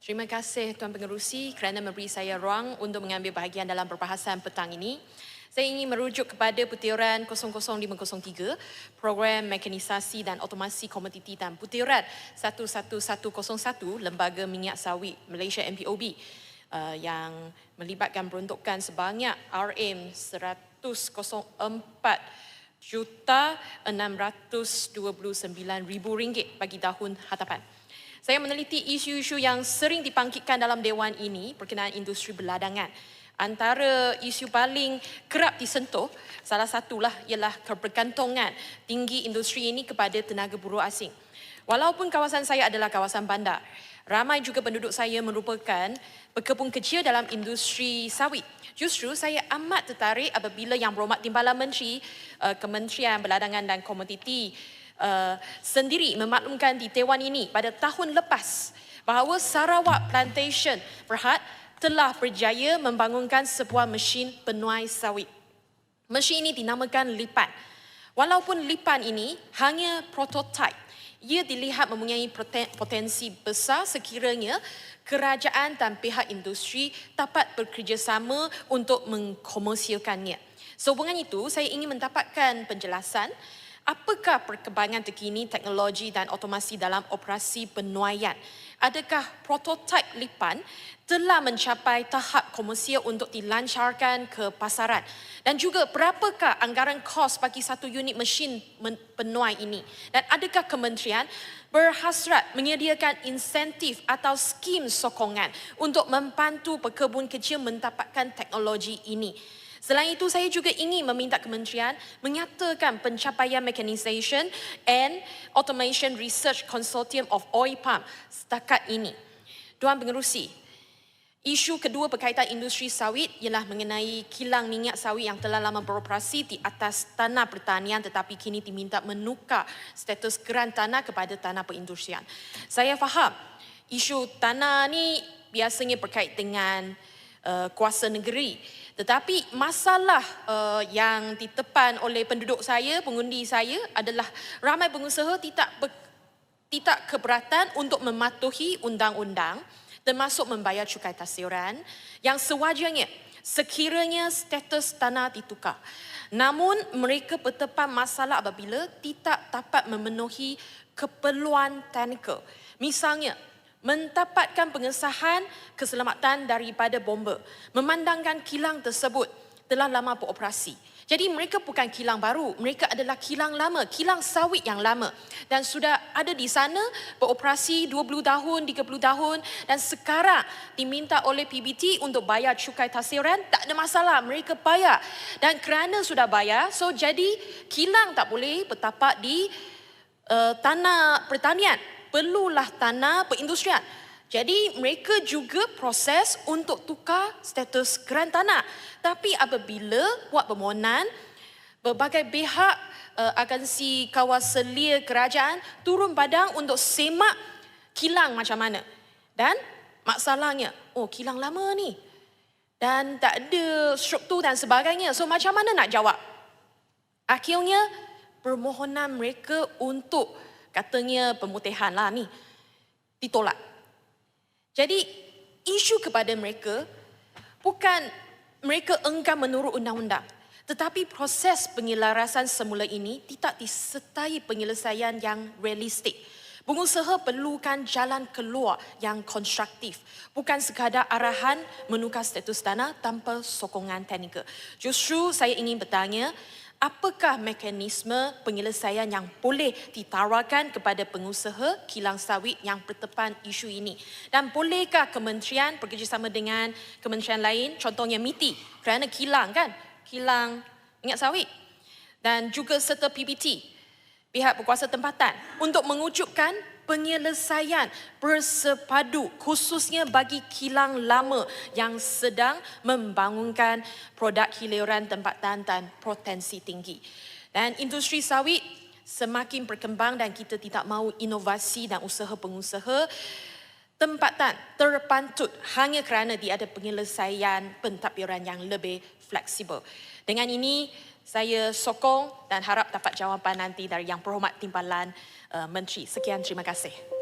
Terima kasih Tuan Pengerusi kerana memberi saya ruang untuk mengambil bahagian dalam perbahasan petang ini. Saya ingin merujuk kepada putiran 00503, Program Mekanisasi dan Otomasi Komoditi dan Putiran 11101, Lembaga Minyak Sawit Malaysia MPOB uh, yang melibatkan peruntukan sebanyak RM 104 juta 629 ribu ringgit bagi tahun hadapan. Saya meneliti isu-isu yang sering dibangkitkan dalam dewan ini berkenaan industri berladangan antara isu paling kerap disentuh salah satulah ialah kebergantungan tinggi industri ini kepada tenaga buruh asing. Walaupun kawasan saya adalah kawasan bandar, ramai juga penduduk saya merupakan pekebun kecil dalam industri sawit. Justru saya amat tertarik apabila Yang Berhormat Timbalan Menteri uh, Kementerian Berladangan dan Komoditi uh, sendiri memaklumkan di Dewan ini pada tahun lepas bahawa Sarawak Plantation Berhad telah berjaya membangunkan sebuah mesin penuai sawit. Mesin ini dinamakan Lipan. Walaupun Lipan ini hanya prototipe, ia dilihat mempunyai potensi besar sekiranya kerajaan dan pihak industri dapat bekerjasama untuk mengkomersialkannya. Sehubungan itu, saya ingin mendapatkan penjelasan apakah perkembangan terkini teknologi dan otomasi dalam operasi penuaian? Adakah prototipe lipan telah mencapai tahap komersial untuk dilancarkan ke pasaran? Dan juga berapakah anggaran kos bagi satu unit mesin penuai ini? Dan adakah kementerian berhasrat menyediakan insentif atau skim sokongan untuk membantu pekebun kecil mendapatkan teknologi ini Selain itu, saya juga ingin meminta kementerian menyatakan pencapaian Mechanization and Automation Research Consortium of Oil Palm setakat ini. Tuan Pengerusi, isu kedua berkaitan industri sawit ialah mengenai kilang minyak sawit yang telah lama beroperasi di atas tanah pertanian tetapi kini diminta menukar status geran tanah kepada tanah perindustrian. Saya faham isu tanah ni biasanya berkait dengan uh, kuasa negeri tetapi masalah uh, yang ditepan oleh penduduk saya, pengundi saya adalah ramai pengusaha tidak ber, tidak keberatan untuk mematuhi undang-undang termasuk membayar cukai tasiran yang sewajarnya sekiranya status tanah ditukar. Namun mereka bertepan masalah apabila tidak dapat memenuhi keperluan teknikal. Misalnya, mendapatkan pengesahan keselamatan daripada bomba. Memandangkan kilang tersebut telah lama beroperasi. Jadi mereka bukan kilang baru, mereka adalah kilang lama, kilang sawit yang lama. Dan sudah ada di sana beroperasi 20 tahun, 30 tahun dan sekarang diminta oleh PBT untuk bayar cukai tasiran, tak ada masalah, mereka bayar. Dan kerana sudah bayar, so jadi kilang tak boleh bertapak di uh, tanah pertanian perlulah tanah perindustrian. Jadi mereka juga proses untuk tukar status geran tanah. Tapi apabila buat permohonan, berbagai pihak uh, agensi kawasan lia kerajaan turun padang untuk semak kilang macam mana. Dan masalahnya, oh kilang lama ni. Dan tak ada struktur dan sebagainya. So macam mana nak jawab? Akhirnya permohonan mereka untuk katanya pemutihan lah ni ditolak. Jadi isu kepada mereka bukan mereka enggan menurut undang-undang tetapi proses penyelarasan semula ini tidak disertai penyelesaian yang realistik. Pengusaha perlukan jalan keluar yang konstruktif. Bukan sekadar arahan menukar status tanah tanpa sokongan teknikal. Justru saya ingin bertanya, apakah mekanisme penyelesaian yang boleh ditawarkan kepada pengusaha kilang sawit yang bertepan isu ini? Dan bolehkah kementerian bekerjasama dengan kementerian lain? Contohnya MITI kerana kilang kan? Kilang minyak sawit. Dan juga serta PBT pihak berkuasa tempatan untuk mewujudkan penyelesaian bersepadu khususnya bagi kilang lama yang sedang membangunkan produk hiliran tempatan dan potensi tinggi. Dan industri sawit semakin berkembang dan kita tidak mahu inovasi dan usaha pengusaha tempatan terpantut hanya kerana dia ada penyelesaian pentadbiran yang lebih fleksibel. Dengan ini, saya sokong dan harap dapat jawapan nanti dari Yang Berhormat Timbalan uh, Menteri. Sekian, terima kasih.